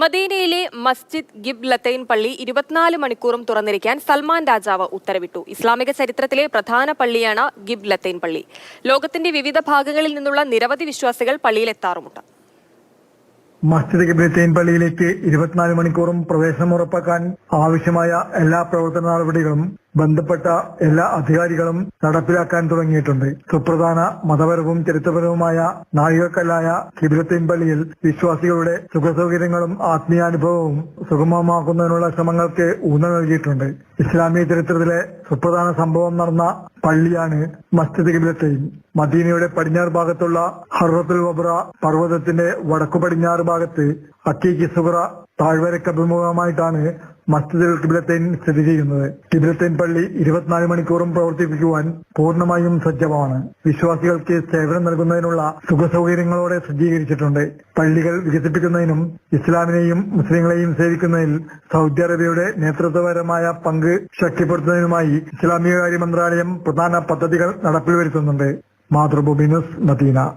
മദീനയിലെ മസ്ജിദ് ഗിബ് ലത്തൈൻ പള്ളി ഇരുപത്തിനാല് മണിക്കൂറും തുറന്നിരിക്കാൻ സൽമാൻ രാജാവ് ഉത്തരവിട്ടു. ഇസ്ലാമിക ചരിത്രത്തിലെ പ്രധാന പള്ളിയാണ് ഗിബ് ലത്തൈൻ പള്ളി. ലോകത്തിന്റെ വിവിധ ഭാഗങ്ങളിൽ നിന്നുള്ള നിരവധി വിശ്വാസികൾ പള്ളിയിലെത്താറുമുണ്ട്. മസ്ജിദ് കിബ്ലത്തൈൻ പള്ളിയിലേക്ക് ഇരുപത്തിനാല് മണിക്കൂറും പ്രവേശനം ഉറപ്പാക്കാൻ ആവശ്യമായ എല്ലാ പ്രവർത്തന നടപടികളും ബന്ധപ്പെട്ട എല്ലാ അധികാരികളും നടപ്പിലാക്കാൻ തുടങ്ങിയിട്ടുണ്ട്. സുപ്രധാന മതപരവും ചരിത്രപരവുമായ നാഴികക്കല്ലായ കിബിലത്തൈൻ പള്ളിയിൽ വിശ്വാസികളുടെ സുഖസൗകര്യങ്ങളും ആത്മീയാനുഭവവും സുഗമമാക്കുന്നതിനുള്ള ശ്രമങ്ങൾക്ക് ഊന്നൽ നൽകിയിട്ടുണ്ട്. ഇസ്ലാമിക ചരിത്രത്തിലെ സുപ്രധാന സംഭവം നടന്ന പള്ളിയാണ് മസ്ജിദ് കിബിലത്തെയും മദീനയുടെ പടിഞ്ഞാറ് ഭാഗത്തുള്ള ഹർറത്തുൽ വബ്ര പർവതത്തിന്റെ വടക്കു പടിഞ്ഞാറ് ഭാഗത്ത് അക്കീക്ക് സുബ്ര താഴ്വരയ്ക്ക് അഭിമുഖമായിട്ടാണ് മസ്ജിദുൽ കിബിലത്തൈൻ സ്ഥിതി ചെയ്യുന്നത്. കിബിലത്തൈൻ പള്ളി ഇരുപത്തിനാല് മണിക്കൂറും പ്രവർത്തിപ്പിക്കുവാൻ പൂർണമായും സജ്ജമാണ്. വിശ്വാസികൾക്ക് സേവനം നൽകുന്നതിനുള്ള സുഖസൗകര്യങ്ങളോടെ സജ്ജീകരിച്ചിട്ടുണ്ട്. പള്ളികൾ വികസിപ്പിക്കുന്നതിനും ഇസ്ലാമിനെയും മുസ്ലിങ്ങളെയും സേവിക്കുന്നതിൽ സൗദി അറേബ്യയുടെ നേതൃത്വപരമായ പങ്ക് ശക്തിപ്പെടുത്തുന്നതിനുമായി ഇസ്ലാമിക കാര്യ മന്ത്രാലയം പ്രധാന പദ്ധതികൾ നടപ്പിൽ വരുത്തുന്നുണ്ട്. Mathrubhumi news Medina.